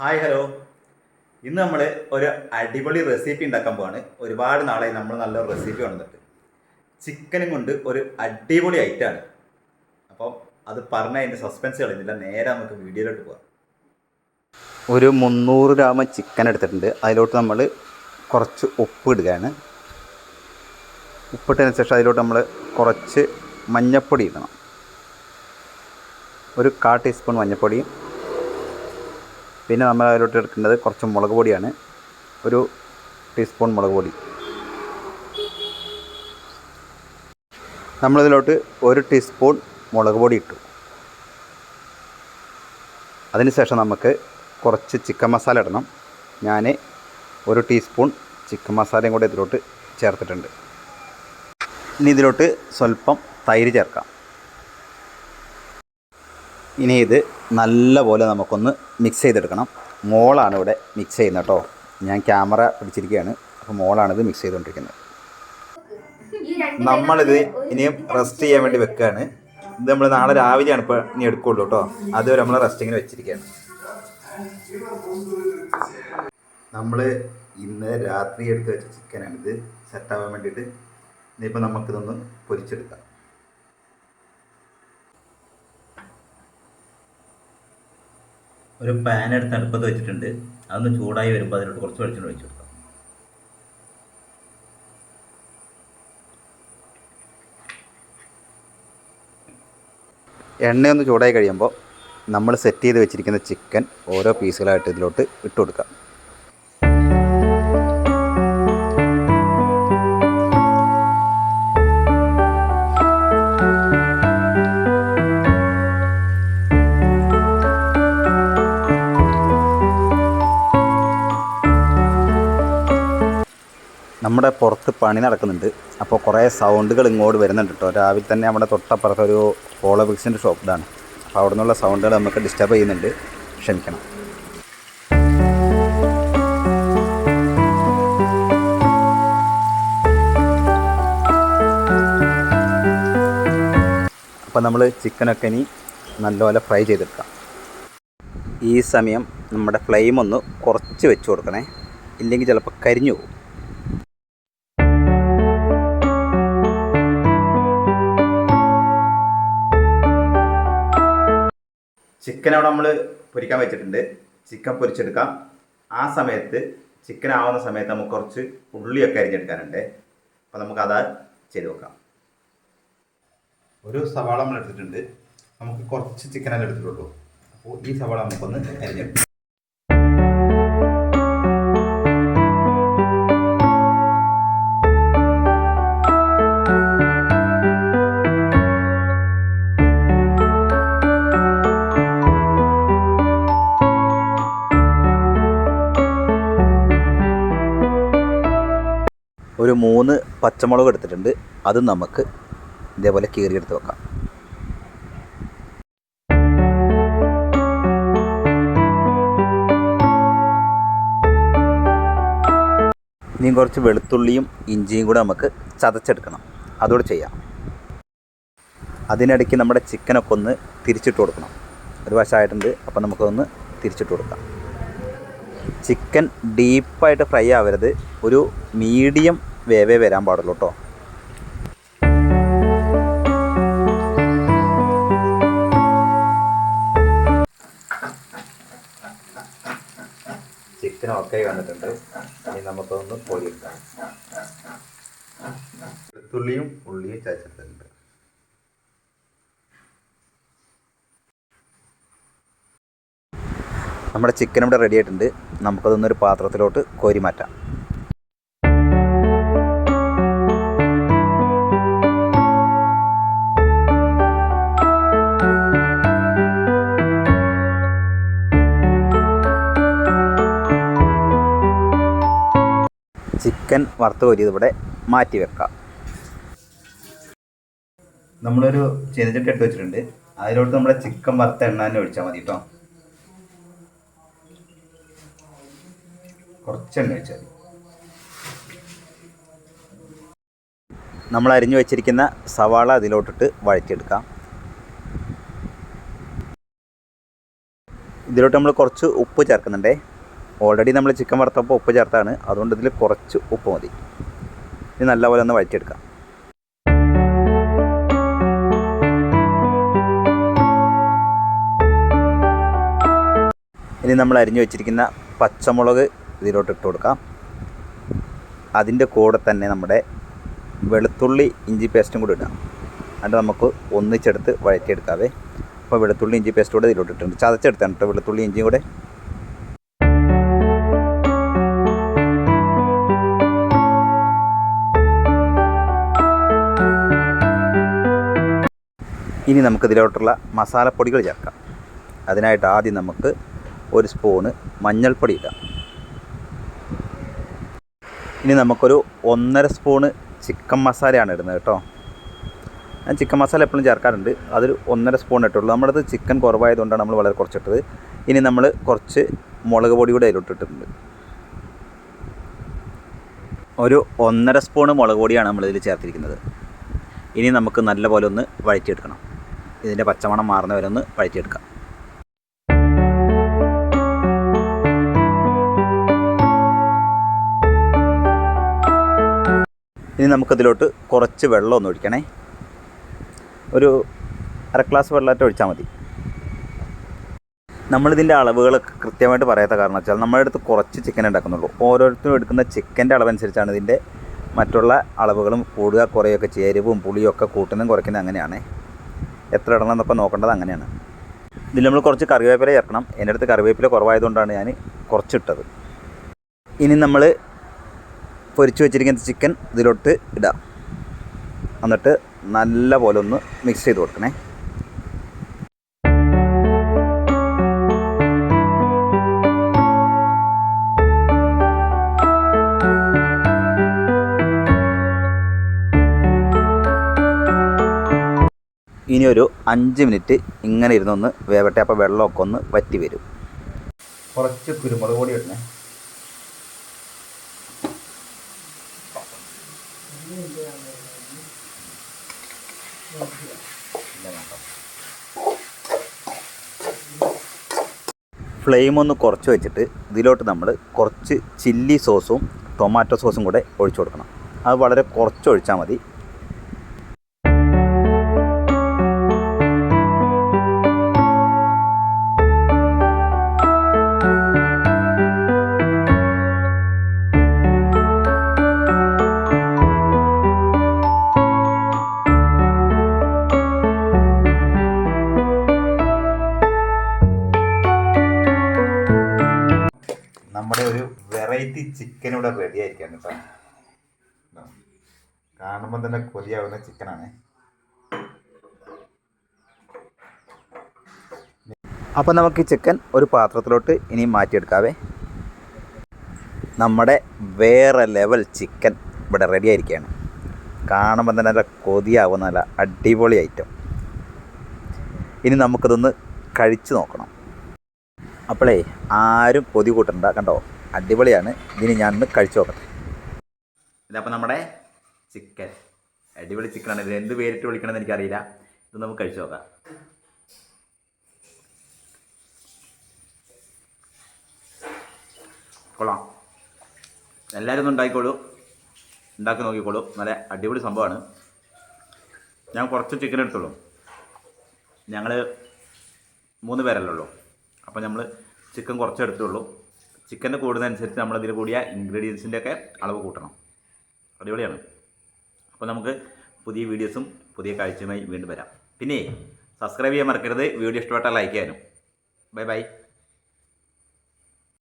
Hi hello. ഇന്ന് നമ്മൾ ഒരു അടിപൊളി റെസിപ്പി ഉണ്ടാക്കാൻ പോവാണ്. ഒരുപാട് നാളായി നമ്മൾ നല്ലൊരു റെസിപ്പി വന്നിട്ട്. ചിക്കനും കൊണ്ട് ഒരു അടിപൊളി ഐറ്റമാണ് അപ്പം അത് പറഞ്ഞ അതിന്റെ സസ്പെൻസ് കളയുന്നില്ല നേരെ നമുക്ക് വീഡിയോയിലോട്ട് പോവാം. ഒരു മുന്നൂറ് ഗ്രാം ചിക്കൻ എടുത്തിട്ടുണ്ട്. അതിലോട്ട് നമ്മൾ കുറച്ച് ഉപ്പ് ഇടുകയാണ്. ഉപ്പിട്ടതിന് ശേഷം അതിലോട്ട് നമ്മൾ കുറച്ച് മഞ്ഞൾപ്പൊടി ഇടണം. ഒരു കാ ടീസ്പൂൺ മഞ്ഞൾപ്പൊടിയും പിന്നെ നമ്മൾ അതിലോട്ട് എടുക്കേണ്ടത് കുറച്ച് മുളക് പൊടിയാണ്. ഒരു ടീസ്പൂൺ മുളക് പൊടി. നമ്മളിതിലോട്ട് ഒരു ടീസ്പൂൺ മുളക് പൊടി ഇട്ടു. അതിനുശേഷം നമുക്ക് കുറച്ച് ചിക്കൻ മസാല ഇടണം. ഞാൻ ഒരു ടീസ്പൂൺ ചിക്കൻ മസാലയും കൂടെ ഇതിലോട്ട് ചേർത്തിട്ടുണ്ട്. ഇനി ഇതിലോട്ട് സ്വല്പം തൈര് ചേർക്കാം. ഇനി ഇത് നല്ലപോലെ നമുക്കൊന്ന് മിക്സ് ചെയ്തെടുക്കണം. മോളാണ് ഇവിടെ മിക്സ് ചെയ്യുന്നത് കേട്ടോ. ഞാൻ ക്യാമറ പിടിച്ചിരിക്കുകയാണ്. അപ്പോൾ മോളാണ് ഇത് മിക്സ് ചെയ്തുകൊണ്ടിരിക്കുന്നത്. നമ്മളിത് ഇനിയും റെസ്റ്റ് ചെയ്യാൻ വേണ്ടി വെക്കുകയാണ്. ഇത് നമ്മൾ നാളെ രാവിലെയാണ് ഇപ്പോൾ ഇനി എടുക്കുള്ളൂ കേട്ടോ. അതുവരെ നമ്മൾ റെസ്റ്റിങ്ങിന് വെച്ചിരിക്കുകയാണ്. നമ്മൾ ഇന്ന് രാത്രി എടുത്ത് വെച്ച ചിക്കനാണിത് സെറ്റാവാൻ വേണ്ടിയിട്ട് ഇനിയിപ്പോൾ നമുക്കിതൊന്ന് പൊരിച്ചെടുക്കാം. ഒരു പാൻ എടുത്ത് അടുപ്പത്ത് വെച്ചിട്ടുണ്ട്. അതൊന്ന് ചൂടായി വരുമ്പോൾ അതിലോട്ട് കുറച്ച് വെളിച്ചെണ്ണ ഒഴിച്ചു കൊടുക്കാം. എണ്ണയൊന്ന് ചൂടായി കഴിയുമ്പോൾ നമ്മൾ സെറ്റ് ചെയ്ത് വെച്ചിരിക്കുന്ന ചിക്കൻ ഓരോ പീസുകളായിട്ട് ഇതിലോട്ട് ഇട്ട് കൊടുക്കാം. നമ്മുടെ പുറത്ത് പണി നടക്കുന്നുണ്ട്. അപ്പോൾ കുറേ സൗണ്ടുകൾ ഇങ്ങോട്ട് വരുന്നുണ്ട് കേട്ടോ രാവിലെ തന്നെ നമ്മുടെ തൊട്ടപ്പുറത്ത് ഒരു പോളോ ബ്രിക്സിന്റെ ഷോപ്പ് ഇതാണ്. അപ്പോൾ അവിടെ നിന്നുള്ള സൗണ്ടുകൾ നമുക്ക് ഡിസ്റ്റർബ് ചെയ്യുന്നുണ്ട്. ക്ഷമിക്കണം. അപ്പോൾ നമ്മൾ ചിക്കനൊക്കെ ഇനി നല്ലപോലെ ഫ്രൈ ചെയ്തെടുക്കാം. ഈ സമയം നമ്മുടെ ഫ്ലെയിം ഒന്ന് കുറച്ച് വെച്ച് കൊടുക്കണേ. ഇല്ലെങ്കിൽ ചിലപ്പോൾ കരിഞ്ഞു പോകും. ചിക്കൻ അവിടെ നമ്മൾ പൊരിക്കാൻ വെച്ചിട്ടുണ്ട്. ചിക്കൻ പൊരിച്ചെടുക്കാം. ആ സമയത്ത് ചിക്കൻ ആവുന്ന സമയത്ത് നമുക്ക് കുറച്ച് ഉള്ളിയൊക്കെ അരിഞ്ഞെടുക്കാനുണ്ട്. അപ്പോൾ നമുക്ക് അതാ ചെയ്ത് വെക്കാം ഒരു സവാള നമ്മൾ എടുത്തിട്ടുണ്ട് നമുക്ക് കുറച്ച് ചിക്കനല്ലേ എടുത്തിട്ടുള്ളൂ. അപ്പോൾ ഈ സവാള നമുക്കൊന്ന് അരിഞ്ഞെടുക്കാം. ഒരു മൂന്ന് പച്ചമുളക് എടുത്തിട്ടുണ്ട്. അത് നമുക്ക് ഇതേപോലെ കീറിയെടുത്ത് വെക്കാം. ഇനിയും കുറച്ച് വെളുത്തുള്ളിയും ഇഞ്ചിയും കൂടെ നമുക്ക് ചതച്ചെടുക്കണം. അതോടെ ചെയ്യാം. അതിനിടയ്ക്ക് നമ്മുടെ ചിക്കനൊക്കെ ഒന്ന് തിരിച്ചിട്ട് കൊടുക്കണം. ഒരു വശമായിട്ടുണ്ട് അപ്പോൾ നമുക്കൊന്ന് തിരിച്ചിട്ട് കൊടുക്കാം. ചിക്കൻ ഡീപ്പായിട്ട് ഫ്രൈ ആവരുത്. ഒരു മീഡിയം വേവേ വരാൻ പാടുള്ളൂ കേട്ടോ ചിക്കൻ ഒക്കെ വന്നിട്ടുണ്ട്. ഇനി നമുക്കൊന്ന് പൊരിക്കാം വെളുത്തുള്ളിയും ഉള്ളിയും ചതച്ചിട്ടുണ്ട്. നമ്മുടെ ചിക്കൻ ഇവിടെ റെഡി ആയിട്ടുണ്ട്. നമുക്കതൊന്നൊരു പാത്രത്തിലോട്ട് കോരി മാറ്റാം. ചിക്കൻ വറുത്ത് കോരിയത് ഇവിടെ മാറ്റി വെക്കാം. നമ്മളൊരു ചെറുചട്ടി എടുത്ത് വെച്ചിട്ടുണ്ട്. അതിലോട്ട് നമ്മുടെ ചിക്കൻ വറുത്ത എണ്ണ തന്നെ ഒഴിച്ചാൽ മതി കേട്ടോ കുറച്ച് എണ്ണ ഒഴിച്ചാൽ മതി. നമ്മൾ അരിഞ്ഞു വെച്ചിരിക്കുന്ന സവാള അതിലോട്ടിട്ട് വഴറ്റിയെടുക്കാം. ഇതിലോട്ട് നമ്മൾ കുറച്ച് ഉപ്പ് ചേർക്കുന്നുണ്ടേ. ഓൾറെഡി നമ്മൾ ചിക്കൻ വറുത്തപ്പോൾ ഉപ്പ് ചേർത്താണ്. അതുകൊണ്ട് ഇതിൽ കുറച്ച് ഉപ്പ് മതി. ഇനി നല്ലപോലെ ഒന്ന് വഴറ്റിയെടുക്കാം. ഇനി നമ്മൾ അരിഞ്ഞു വെച്ചിരിക്കുന്ന പച്ചമുളക് ഇതിലോട്ട് ഇട്ട് കൊടുക്കാം. അതിന്റെ കൂടെ തന്നെ നമ്മുടെ വെളുത്തുള്ളി ഇഞ്ചി പേസ്റ്റും കൂടി ഇടാം. എന്നിട്ട് നമുക്ക് ഒന്നിച്ചെടുത്ത് വഴറ്റിയെടുക്കാവേ. അപ്പോൾ വെളുത്തുള്ളി ഇഞ്ചി പേസ്റ്റ് കൂടെ ഇതിലോട്ട് ഇട്ടിട്ടുണ്ട്. ചതച്ചെടുത്താണ് കേട്ടോ വെളുത്തുള്ളി ഇഞ്ചിയും കൂടെ. ഇനി നമുക്ക് ഇതിലോട്ടുള്ള മസാലപ്പൊടികൾ ചേർക്കാം. അതിനായിട്ട് ആദ്യം നമുക്ക് ഒരു സ്പൂണ് മഞ്ഞൾപ്പൊടി ഇടാം. ഇനി നമുക്കൊരു ഒന്നര സ്പൂണ് ചിക്കൻ മസാലയാണ് ഇടുന്നത് കേട്ടോ. ഞാൻ ചിക്കൻ മസാല എപ്പോഴും ചേർക്കാറുണ്ട്. അതൊരു ഒന്നര സ്പൂൺ ഇട്ടുള്ളൂ. നമ്മളത് ചിക്കൻ കുറവായതുകൊണ്ടാണ് നമ്മൾ വളരെ കുറച്ചിട്ടത്. ഇനി നമ്മൾ കുറച്ച് മുളക് പൊടി കൂടെ അതിലോട്ടിട്ടുണ്ട് ഒരു ഒന്നര സ്പൂണ് മുളക് പൊടിയാണ് നമ്മളിതിൽ ചേർത്തിരിക്കുന്നത്. ഇനി നമുക്ക് നല്ലപോലെ ഒന്ന് വഴറ്റിയെടുക്കണം. ഇതിന്റെ പച്ചമണം മാറുന്ന വരെ ഒന്ന് വഴറ്റിയെടുക്കാം ഇനി നമുക്കതിലോട്ട് കുറച്ച് വെള്ളം ഒന്ന് ഒഴിക്കണേ. ഒരു അര ഗ്ലാസ് വെള്ളമായിട്ട് ഒഴിച്ചാൽ മതി. നമ്മളിതിന്റെ അളവുകളൊക്കെ കൃത്യമായിട്ട് പറയാത്ത കാരണം വെച്ചാൽ നമ്മുടെ അടുത്ത് കുറച്ച് ചിക്കൻ ഉണ്ടാക്കുന്നുള്ളൂ. ഓരോരുത്തരും എടുക്കുന്ന ചിക്കന്റെ അളവനുസരിച്ചാണ് ഇതിന്റെ മറ്റുള്ള അളവുകളും കൂടുക കുറയൊക്കെ ചേരുവും പുളിയൊക്കെ കൂട്ടുന്നതും കുറയ്ക്കുന്നതും അങ്ങനെയാണ്. എത്ര ഇടണം എന്നൊക്കെ നോക്കേണ്ടത് അങ്ങനെയാണ്. ഇതിൽ നമ്മൾ കുറച്ച് കറിവേപ്പില ചേർക്കണം. എന്റെ അടുത്ത് കറിവേപ്പില കുറവായതുകൊണ്ടാണ് ഞാൻ കുറച്ചിട്ടത്. ഇനി നമ്മൾ പൊരിച്ചു വെച്ചിരിക്കുന്ന ചിക്കൻ ഇതിലോട്ട് ഇടാം. എന്നിട്ട് നല്ല പോലെ ഒന്ന് മിക്സ് ചെയ്ത് കൊടുക്കണേ. ഇനി ഒരു അഞ്ച് മിനിറ്റ് ഇങ്ങനെ ഇരുന്നൊന്ന് വേവട്ടെ അപ്പോൾ വെള്ളമൊക്കെ ഒന്ന് വറ്റി വരും. കുറച്ച് കുരുമുളക് പൊടി ഇടണേ. ഫ്ലെയിം ഒന്ന് കുറച്ച് വെച്ചിട്ട് ഇതിലോട്ട് നമ്മൾ കുറച്ച് ചില്ലി സോസും ടൊമാറ്റോ സോസും കൂടെ ഒഴിച്ചു കൊടുക്കണം. അത് വളരെ കുറച്ച് ഒഴിച്ചാൽ മതി. ഇവിടെ റെഡി ആയിരിക്കാണ് കേട്ടോ. കാണുമ്പോൾ തന്നെ കൊതിയാവുന്ന ചിക്കനാണ് അപ്പോൾ നമുക്ക് ചിക്കൻ ഒരു പാത്രത്തിലോട്ട് ഇനി മാറ്റിയെടുക്കാവേ. നമ്മുടെ വേറെ ലെവൽ ചിക്കൻ ഇവിടെ റെഡി ആയിരിക്കുകയാണ് കാണുമ്പോൾ തന്നെ നല്ല കൊതിയാവുന്ന നല്ല അടിപൊളി ഐറ്റം ഇനി നമുക്കിതൊന്ന് കഴിച്ചു നോക്കണം. അപ്പോളേ ആരും കൊതി കൂട്ടണ്ട കണ്ടോ? അടിപൊളിയാണ്. ഇതിന് ഞാൻ ഒന്ന് കഴിച്ചു നോക്കട്ടെ. ഇതപ്പോൾ നമ്മുടെ ചിക്കൻ. അടിപൊളി ചിക്കനാണ്. ഇത് എന്ത് പേരിട്ട് വിളിക്കണമെന്ന് എനിക്കറിയില്ല. ഇത് നമുക്ക് കഴിച്ചു നോക്കാം. കൊള്ളാം. എല്ലാവരും ഒന്ന് ഉണ്ടാക്കിക്കോളൂ. ഉണ്ടാക്കി നോക്കിക്കോളൂ. നല്ല അടിപൊളി സംഭവമാണ്. ഞാൻ കുറച്ച് ചിക്കൻ എടുത്തുള്ളൂ. ഞങ്ങൾ മൂന്ന് പേരല്ലേ ഉള്ളൂ. അപ്പോൾ നമ്മൾ ചിക്കൻ കുറച്ച് എടുത്തുള്ളൂ. ചിക്കന്റെ കൂടുന്നതനുസരിച്ച് നമ്മൾ ഇതിൽ കൂടിയ ഇൻഗ്രീഡിയൻസിന്റെ ഒക്കെ അളവ് കൂട്ടണം. അടിപൊളിയാണ്. അപ്പോൾ നമുക്ക് പുതിയ വീഡിയോസും പുതിയ കാഴ്ചയുമായി വീണ്ടും വരാം. പിന്നെ സബ്സ്ക്രൈബ് ചെയ്യാൻ മറക്കരുത്. വീഡിയോ ഇഷ്ടപ്പെട്ടാൽ ലൈക്ക് ചെയ്യാനും. Bye bye.